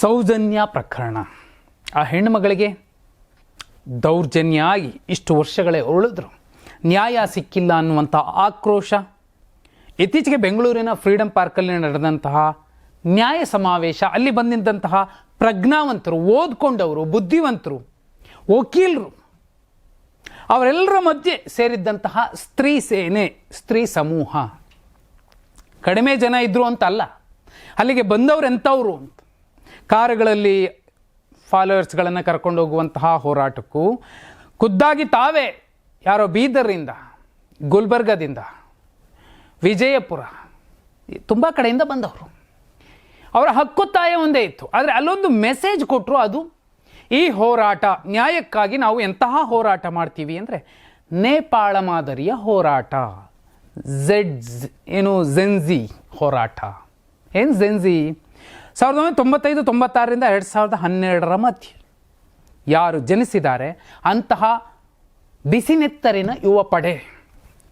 ಸೌಜನ್ಯ ಪ್ರಕರಣ. ಆ ಹೆಣ್ಣುಮಗಳಿಗೆ ದೌರ್ಜನ್ಯ ಆಗಿ ಇಷ್ಟು ವರ್ಷಗಳೇ ಉಳಿದ್ರು. ನ್ಯಾಯ ಸಿಕ್ಕಿಲ್ಲ ಅನ್ನುವಂಥ ಆಕ್ರೋಶ. ಇತ್ತೀಚೆಗೆ ಬೆಂಗಳೂರಿನ ಫ್ರೀಡಂ ಪಾರ್ಕಲ್ಲಿ ನಡೆದಂತಹ ನ್ಯಾಯ ಸಮಾವೇಶ, ಅಲ್ಲಿ ಬಂದಿದ್ದಂತಹ ಪ್ರಜ್ಞಾವಂತರು, ಓದ್ಕೊಂಡವರು, ಬುದ್ಧಿವಂತರು, ವಕೀಲರು, ಅವರೆಲ್ಲರ ಮಧ್ಯೆ ಸೇರಿದ್ದಂತಹ ಸ್ತ್ರೀ ಸೇನೆ, ಸ್ತ್ರೀ ಸಮೂಹ. ಕಡಿಮೆ ಜನ ಇದ್ದರು ಅಂತ ಅಲ್ಲ ಅಲ್ಲಿಗೆ ಬಂದವರು ಎಂಥವ್ರು ಅಂತ. ಕಾರುಗಳಲ್ಲಿ ಫಾಲೋವರ್ಸ್ಗಳನ್ನು ಕರ್ಕೊಂಡು ಹೋಗುವಂತಹ ಹೋರಾಟಕ್ಕೂ ಖುದ್ದಾಗಿ ತಾವೇ ಯಾರೋ ಬೀದರ್ರಿಂದ, ಗುಲ್ಬರ್ಗದಿಂದ, ವಿಜಯಪುರ ತುಂಬ ಕಡೆಯಿಂದ ಬಂದವರು. ಅವರ ಹಕ್ಕೊತ್ತಾಯ ಒಂದೇ ಇತ್ತು. ಆದರೆ ಅಲ್ಲೊಂದು ಮೆಸೇಜ್ ಕೊಟ್ಟರು ಅದು, ಈ ಹೋರಾಟ, ನ್ಯಾಯಕ್ಕಾಗಿ ನಾವು ಎಂತಹ ಹೋರಾಟ ಮಾಡ್ತೀವಿ ಅಂದರೆ ನೇಪಾಳ ಮಾದರಿಯ ಹೋರಾಟ. ಝೆಡ್, ಏನು ಜೆನ್ಜಿ ಹೋರಾಟ. ಏನು ಝೆನ್ಜಿ? ಸಾವಿರದ ಒಂಬೈನೂರ ತೊಂಬತ್ತೈದು ತೊಂಬತ್ತಾರರಿಂದ ಎರಡು ಸಾವಿರದ ಹನ್ನೆರಡರ ಮಧ್ಯೆ ಯಾರು ಜನಿಸಿದ್ದಾರೆ ಅಂತಹ ಬಿಸಿನೆತ್ತರಿನ ಯುವ ಪಡೆ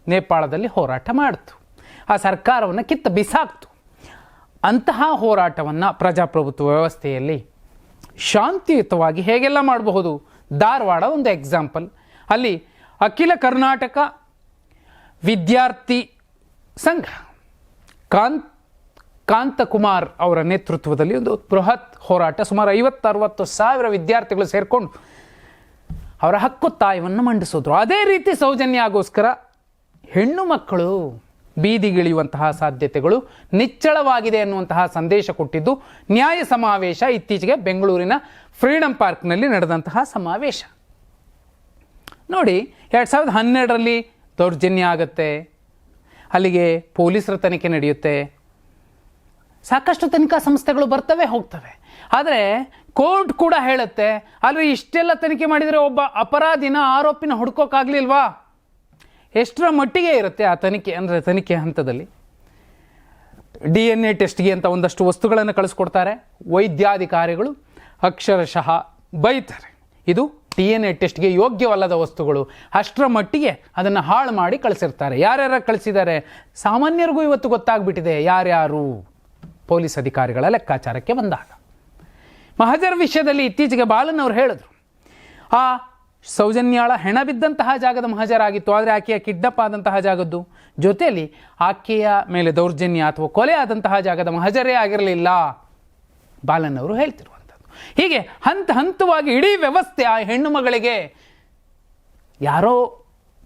ನೇಪಾಳದಲ್ಲಿ ಹೋರಾಟ ಮಾಡಿತು. ಆ ಸರ್ಕಾರವನ್ನು ಕಿತ್ತ ಬಿಸಾಕ್ತು. ಅಂತಹ ಹೋರಾಟವನ್ನು ಪ್ರಜಾಪ್ರಭುತ್ವ ವ್ಯವಸ್ಥೆಯಲ್ಲಿ ಶಾಂತಿಯುತವಾಗಿ ಹೇಗೆಲ್ಲ ಮಾಡಬಹುದು? ಧಾರವಾಡ ಒಂದು ಎಕ್ಸಾಂಪಲ್. ಅಲ್ಲಿ ಅಖಿಲ ಕರ್ನಾಟಕ ವಿದ್ಯಾರ್ಥಿ ಸಂಘ, ಕಾಂತ್ ಕಾಂತಕುಮಾರ್ ಅವರ ನೇತೃತ್ವದಲ್ಲಿ ಒಂದು ಬೃಹತ್ ಹೋರಾಟ. ಸುಮಾರು ಐವತ್ತರವತ್ತು ಸಾವಿರ ವಿದ್ಯಾರ್ಥಿಗಳು ಸೇರಿಕೊಂಡು ಅವರ ಹಕ್ಕು ತಾಯವನ್ನು ಮಂಡಿಸಿದ್ರು. ಅದೇ ರೀತಿ ಸೌಜನ್ಯಾಗೋಸ್ಕರ ಹೆಣ್ಣು ಮಕ್ಕಳು ಬೀದಿಗಿಳಿಯುವಂತಹ ಸಾಧ್ಯತೆಗಳು ನಿಚ್ಚಳವಾಗಿದೆ ಅನ್ನುವಂತಹ ಸಂದೇಶ ಕೊಟ್ಟಿದ್ದು ನ್ಯಾಯ ಸಮಾವೇಶ ಇತ್ತೀಚೆಗೆ ಬೆಂಗಳೂರಿನ ಫ್ರೀಡಂ ಪಾರ್ಕ್ನಲ್ಲಿ ನಡೆದಂತಹ ಸಮಾವೇಶ. ನೋಡಿ, ಎರಡು ಸಾವಿರದ ಹನ್ನೆರಡರಲ್ಲಿ ದೌರ್ಜನ್ಯ ಆಗುತ್ತೆ, ಅಲ್ಲಿಗೆ ಪೊಲೀಸರ ತನಿಖೆ ನಡೆಯುತ್ತೆ ಸಾಕಷ್ಟು ತನಿಖಾ ಸಂಸ್ಥೆಗಳು ಬರ್ತವೆ, ಹೋಗ್ತವೆ. ಆದರೆ ಕೋರ್ಟ್ ಕೂಡ ಹೇಳುತ್ತೆ ಆದರೆ ಇಷ್ಟೆಲ್ಲ ತನಿಖೆ ಮಾಡಿದರೆ ಒಬ್ಬ ಅಪರಾಧಿನ ಆರೋಪಿನ ಹುಡ್ಕೋಕ್ಕಾಗಲಿಲ್ವಾ ಎಷ್ಟರ ಮಟ್ಟಿಗೆ ಇರುತ್ತೆ ಆ ತನಿಖೆ, ಅಂದರೆ ತನಿಖೆ ಹಂತದಲ್ಲಿ? ಡಿ ಎನ್ ಎ ಟೆಸ್ಟ್ಗೆ ಅಂತ ಒಂದಷ್ಟು ವಸ್ತುಗಳನ್ನು ಕಳಿಸ್ಕೊಡ್ತಾರೆ, ವೈದ್ಯಾಧಿಕಾರಿಗಳು ಅಕ್ಷರಶಃ ಬೈತಾರೆ. ಇದು ಡಿ ಎನ್ ಎ ಟೆಸ್ಟ್ಗೆ ಯೋಗ್ಯವಲ್ಲದ ವಸ್ತುಗಳು. ಅಷ್ಟರ ಮಟ್ಟಿಗೆ ಅದನ್ನು ಹಾಳು ಮಾಡಿ ಕಳಿಸಿರ್ತಾರೆ. ಯಾರ್ಯಾರ ಕಳಿಸಿದ್ದಾರೆ? ಸಾಮಾನ್ಯರಿಗೂ ಇವತ್ತು ಗೊತ್ತಾಗ್ಬಿಟ್ಟಿದೆ, ಯಾರ್ಯಾರು? ಪೊಲೀಸ್ ಅಧಿಕಾರಿಗಳ ಲೆಕ್ಕಾಚಾರಕ್ಕೆ ಬಂದಾಗ. ಮಹಜರ್ ವಿಷಯದಲ್ಲಿ ಇತ್ತೀಚೆಗೆ ಬಾಲನ್ ಅವರು ಹೇಳಿದ್ರು, ಆ ಸೌಜನ್ಯಾಳ ಹೆಣ ಬಿದ್ದಂತಹ ಜಾಗದ ಮಹಜರಾಗಿತ್ತು ಆದರೆ ಆಕೆಯ ಕಿಡ್ನಪ್ ಆದಂತಹ ಜಾಗದ್ದು. ಜೊತೆಯಲ್ಲಿ ಆಕೆಯ ಮೇಲೆ ದೌರ್ಜನ್ಯ ಅಥವಾ ಕೊಲೆ ಆದಂತಹ ಜಾಗದ ಮಹಜರೇ ಆಗಿರಲಿಲ್ಲ ಬಾಲನ್ ಅವರು ಹೇಳ್ತಿರುವಂಥದ್ದು. ಹೀಗೆ ಹಂತ ಹಂತವಾಗಿ ಇಡೀ ವ್ಯವಸ್ಥೆ ಆ ಹೆಣ್ಣು ಮಗಳಿಗೆ ಯಾರೋ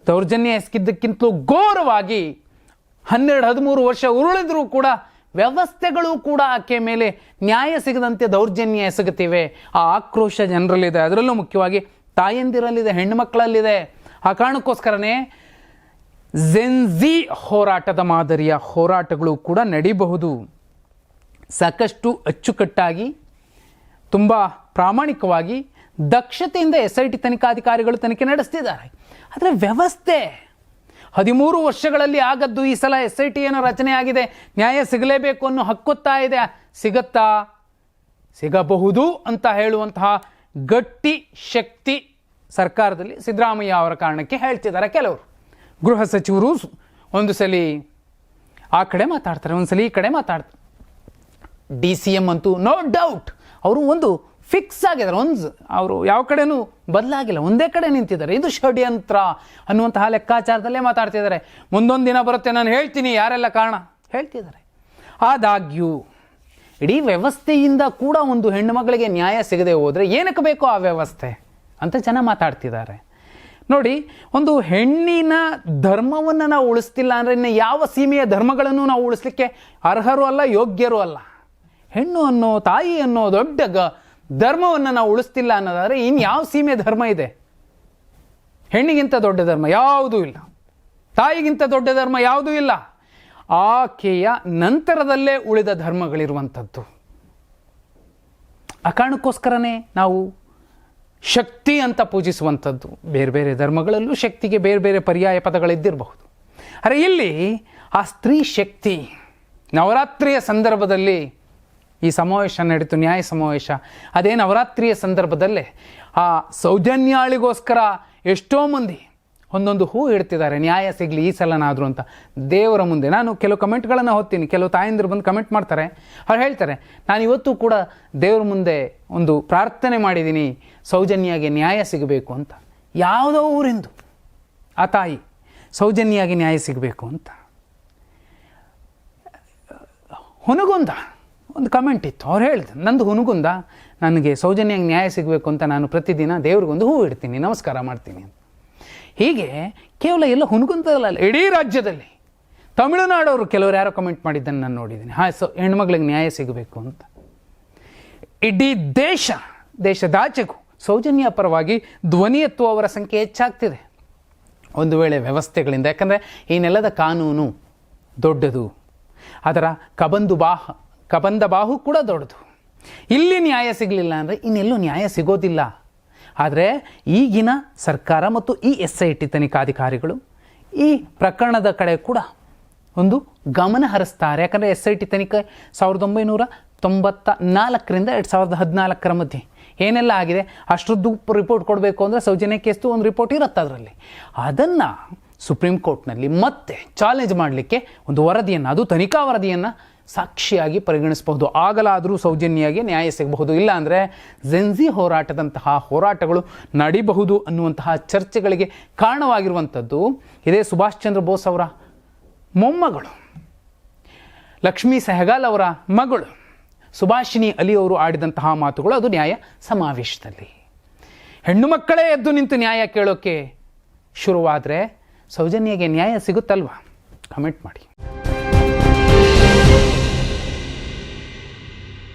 ದೌರ್ಜನ್ಯ ಎಸಗಿದ್ದಕ್ಕಿಂತಲೂ ಘೋರವಾಗಿ ಹನ್ನೆರಡು ಹದಿಮೂರು ವರ್ಷ ಉರುಳಿದ್ರೂ ಕೂಡ ವ್ಯವಸ್ಥೆಗಳು ಕೂಡ ಆಕೆ ಮೇಲೆ ನ್ಯಾಯ ಸಿಗದಂತೆ ದೌರ್ಜನ್ಯ ಎಸಗುತ್ತಿವೆ. ಆ ಆಕ್ರೋಶ ಜನರಲ್ಲಿದೆ. ಅದರಲ್ಲೂ ಮುಖ್ಯವಾಗಿ ತಾಯಂದಿರಲ್ಲಿದೆ ಹೆಣ್ಣು ಮಕ್ಕಳಲ್ಲಿದೆ ಆ ಕಾರಣಕ್ಕೋಸ್ಕರನೇ ಜೆನ್ಜಿ ಹೋರಾಟದ ಮಾದರಿಯ ಹೋರಾಟಗಳು ಕೂಡ ನಡೀಬಹುದು. ಸಾಕಷ್ಟು ಅಚ್ಚುಕಟ್ಟಾಗಿ, ತುಂಬ ಪ್ರಾಮಾಣಿಕವಾಗಿ ದಕ್ಷತೆಯಿಂದ ಎಸ್ ಐ ಟಿ ತನಿಖಾಧಿಕಾರಿಗಳು ತನಿಖೆ ನಡೆಸ್ತಿದ್ದಾರೆ. ಆದರೆ ವ್ಯವಸ್ಥೆ ಹದಿಮೂರು ವರ್ಷಗಳಲ್ಲಿ ಆಗದ್ದು ಈ ಸಲ ಎಸ್ ಐ ಟಿ ಏನೋ ರಚನೆ ಆಗಿದೆ ನ್ಯಾಯ ಸಿಗಲೇಬೇಕು ಅನ್ನೋ ಹಕ್ಕೊತ್ತಾ ಇದೆ. ಸಿಗತ್ತಾ? ಸಿಗಬಹುದು ಅಂತ ಹೇಳುವಂತಹ ಗಟ್ಟಿ ಶಕ್ತಿ ಸರ್ಕಾರದಲ್ಲಿ ಸಿದ್ದರಾಮಯ್ಯ ಅವರ ಕಾರಣಕ್ಕೆ ಹೇಳ್ತಿದ್ದಾರೆ ಕೆಲವರು. ಗೃಹ ಸಚಿವರು ಒಂದು ಸಲ ಆ ಕಡೆ ಮಾತಾಡ್ತಾರೆ ಒಂದು ಸಲ ಈ ಕಡೆ ಮಾತಾಡ್ತಾರೆ. ಡಿ ಸಿ ಎಂ ಅಂತೂ ನೋ ಡೌಟ್, ಅವರು ಒಂದು ಫಿಕ್ಸ್ ಆಗಿದ್ದಾರೆ. ಒಂದು, ಅವರು ಯಾವ ಕಡೆನೂ ಬದಲಾಗಿಲ್ಲ. ಒಂದೇ ಕಡೆ ನಿಂತಿದ್ದಾರೆ. ಇದು ಷಡ್ಯಂತ್ರ ಅನ್ನುವಂತಹ ಲೆಕ್ಕಾಚಾರದಲ್ಲೇ ಮಾತಾಡ್ತಿದ್ದಾರೆ. ಮುಂದೊಂದು ದಿನ ಬರುತ್ತೆ, ನಾನು ಹೇಳ್ತೀನಿ, ಯಾರೆಲ್ಲ ಕಾರಣ? ಹೇಳ್ತಿದ್ದಾರೆ. ಆದಾಗ್ಯೂ, ಇಡೀ ವ್ಯವಸ್ಥೆಯಿಂದ ಕೂಡ ಒಂದು ಹೆಣ್ಣು ಮಗಳಿಗೆ ನ್ಯಾಯ ಸಿಗದೆ ಹೋದರೆ ಏನಕ್ಕೆ ಬೇಕೋ ಆ ವ್ಯವಸ್ಥೆ ಅಂತ ಜನ ಮಾತಾಡ್ತಿದ್ದಾರೆ. ನೋಡಿ, ಒಂದು ಹೆಣ್ಣಿನ ಧರ್ಮವನ್ನು ನಾವು ಉಳಿಸ್ತಿಲ್ಲ ಅಂದರೆ ಇನ್ನು ಯಾವ ಸೀಮೆಯ ಧರ್ಮಗಳನ್ನು ನಾವು ಉಳಿಸ್ಲಿಕ್ಕೆ ಅರ್ಹರು ಅಲ್ಲ, ಯೋಗ್ಯರು ಅಲ್ಲ. ಹೆಣ್ಣು ಅನ್ನೋ, ತಾಯಿ ಅನ್ನೋ ದೊಡ್ಡ ಗ ಧರ್ಮವನ್ನು ನಾವು ಉಳಿಸ್ತಿಲ್ಲ ಅನ್ನೋದಾದರೆ ಇನ್ನು ಯಾವ ಸೀಮೆ ಧರ್ಮ ಇದೆ? ಹೆಣ್ಣಿಗಿಂತ ದೊಡ್ಡ ಧರ್ಮ ಯಾವುದೂ ಇಲ್ಲ. ತಾಯಿಗಿಂತ ದೊಡ್ಡ ಧರ್ಮ ಯಾವುದೂ ಇಲ್ಲ. ಆಕೆಯ ನಂತರದಲ್ಲೇ ಉಳಿದ ಧರ್ಮಗಳಿರುವಂಥದ್ದು. ಆ ಕಾರಣಕ್ಕೋಸ್ಕರನೇ ನಾವು ಶಕ್ತಿ ಅಂತ ಪೂಜಿಸುವಂಥದ್ದು. ಬೇರೆ ಬೇರೆ ಧರ್ಮಗಳಲ್ಲೂ ಶಕ್ತಿಗೆ ಬೇರೆ ಬೇರೆ ಪರ್ಯಾಯ ಪದಗಳಿದ್ದಿರಬಹುದು. ಅರೆ ಇಲ್ಲಿ ಆ ಸ್ತ್ರೀ ಶಕ್ತಿ ನವರಾತ್ರಿಯ ಸಂದರ್ಭದಲ್ಲಿ ಈ ಸಮಾವೇಶ ನಡೀತು ನ್ಯಾಯ ಸಮಾವೇಶ. ಅದೇ ನವರಾತ್ರಿಯ ಸಂದರ್ಭದಲ್ಲೇ ಆ ಸೌಜನ್ಯಾಳಿಗೋಸ್ಕರ ಎಷ್ಟೋ ಮಂದಿ ಒಂದೊಂದು ಹೂ ಇಡ್ತಿದ್ದಾರೆ, ನ್ಯಾಯ ಸಿಗಲಿ, ಈ ಸಲನಾದರೂ ಅಂತ. ದೇವರ ಮುಂದೆ ನಾನು ಕೆಲವು ಕಮೆಂಟ್ಗಳನ್ನು ಓದ್ತೀನಿ, ಕೆಲವು ತಾಯಂದಿರು ಬಂದು ಕಮೆಂಟ್ ಮಾಡ್ತಾರೆ. ಅವ್ರು ಹೇಳ್ತಾರೆ, ನಾನು ಇವತ್ತು ಕೂಡ ದೇವರ ಮುಂದೆ ಒಂದು ಪ್ರಾರ್ಥನೆ ಮಾಡಿದ್ದೀನಿ, ಸೌಜನ್ಯಾಗೆ ನ್ಯಾಯ ಸಿಗಬೇಕು ಅಂತ. ಯಾವುದೋ ಊರಿಂದು, ಆ ತಾಯಿ, ಸೌಜನ್ಯಾಗಿ ನ್ಯಾಯ ಸಿಗಬೇಕು ಅಂತ. ಹುನಗುಂದ ಒಂದು ಕಮೆಂಟ್ ಇತ್ತು. ಅವ್ರು ಹೇಳಿದ್ರು, ನಂದು ಹುನುಗುಂದ, ನನಗೆ ಸೌಜನ್ಯಂಗೆ ನ್ಯಾಯ ಸಿಗಬೇಕು ಅಂತ ನಾನು ಪ್ರತಿದಿನ ದೇವ್ರಿಗೊಂದು ಹೂ ಇಡ್ತೀನಿ, ನಮಸ್ಕಾರ ಮಾಡ್ತೀನಿ ಹೀಗೆ ಕೇವಲ ಎಲ್ಲ ಹುನುಗುಂದಲ್ಲ ಇಡೀ ರಾಜ್ಯದಲ್ಲಿ ತಮಿಳುನಾಡವರು ಕೆಲವರು ಯಾರೋ ಕಮೆಂಟ್ ಮಾಡಿದ್ದನ್ನು ನಾನು ನೋಡಿದ್ದೀನಿ. ಹಾಂ ಸೊ, ಹೆಣ್ಮಗ್ಳಿಗೆ ನ್ಯಾಯ ಸಿಗಬೇಕು ಅಂತ. ಇಡೀ ದೇಶ ದೇಶದಾಚೆಗೂ ಸೌಜನ್ಯ ಪರವಾಗಿ ಧ್ವನಿ ಎತ್ತುವವರ ಸಂಖ್ಯೆ ಹೆಚ್ಚಾಗ್ತಿದೆ. ಒಂದು ವೇಳೆ ವ್ಯವಸ್ಥೆಗಳಿಂದ, ಯಾಕಂದರೆ ಈ ನೆಲದ ಕಾನೂನು ದೊಡ್ಡದು, ಅದರ ಕಬಂದು ಬಾಹ ಕಬಂದ ಬಾಹು ಕೂಡ ದೊಡ್ಡದು. ಇಲ್ಲಿ ನ್ಯಾಯ ಸಿಗಲಿಲ್ಲ ಅಂದರೆ ಇನ್ನೆಲ್ಲೂ ನ್ಯಾಯ ಸಿಗೋದಿಲ್ಲ. ಆದರೆ ಈಗಿನ ಸರ್ಕಾರ ಮತ್ತು ಈ ಎಸ್ ಐ ಟಿ ತನಿಖಾಧಿಕಾರಿಗಳು ಈ ಪ್ರಕರಣದ ಕಡೆ ಕೂಡ ಒಂದು ಗಮನ ಹರಿಸ್ತಾರೆ. ಯಾಕಂದರೆ ಎಸ್ ಐ ಟಿ ತನಿಖೆ ಸಾವಿರದ ಒಂಬೈನೂರ ತೊಂಬತ್ತ ನಾಲ್ಕರಿಂದ ಎರಡು ಸಾವಿರದ ಹದಿನಾಲ್ಕರ ಮಧ್ಯೆ. ಏನೆಲ್ಲ ಆಗಿದೆ? ಅಷ್ಟರದ್ದು ರಿಪೋರ್ಟ್ ಕೊಡಬೇಕು ಅಂದರೆ ಸೌಜನ್ಯ ಕೇಸ್ದು ಒಂದು ರಿಪೋರ್ಟ್ ಇರುತ್ತೆ ಅದರಲ್ಲಿ. ಅದನ್ನು ಸುಪ್ರೀಂ ಕೋರ್ಟ್ನಲ್ಲಿ ಮತ್ತೆ ಚಾಲೆಂಜ್ ಮಾಡಲಿಕ್ಕೆ ಒಂದು ವರದಿಯನ್ನು, ಅದು ತನಿಖಾ ವರದಿಯನ್ನು ಸಾಕ್ಷಿಯಾಗಿ ಪರಿಗಣಿಸಬಹುದು. ಆಗಲಾದರೂ ಸೌಜನ್ಯಾಗಿ ನ್ಯಾಯ ಸಿಗಬಹುದು. ಇಲ್ಲ ಅಂದರೆ ಜೆನ್ಜಿ ಹೋರಾಟದಂತಹ ಹೋರಾಟಗಳು ನಡೀಬಹುದು ಅನ್ನುವಂತಹ ಚರ್ಚೆಗಳಿಗೆ ಕಾರಣವಾಗಿರುವಂಥದ್ದು ಇದೇ ಸುಭಾಷ್ ಚಂದ್ರ ಬೋಸ್ ಅವರ ಮೊಮ್ಮಗಳು. ಲಕ್ಷ್ಮೀ ಸೆಹಗಾಲ್ ಅವರ ಮಗಳು. ಸುಭಾಷಿಣಿ ಅಲಿ ಅವರು ಆಡಿದಂತಹ ಮಾತುಗಳು, ಅದು ನ್ಯಾಯ ಸಮಾವೇಶದಲ್ಲಿ. ಹೆಣ್ಣು ಮಕ್ಕಳೇ ಎದ್ದು ನಿಂತು ನ್ಯಾಯ ಕೇಳೋಕ್ಕೆ ಶುರುವಾದರೆ ಸೌಜನ್ಯಗೆ ನ್ಯಾಯ ಸಿಗುತ್ತಲ್ವಾ? ಕಮೆಂಟ್ ಮಾಡಿ.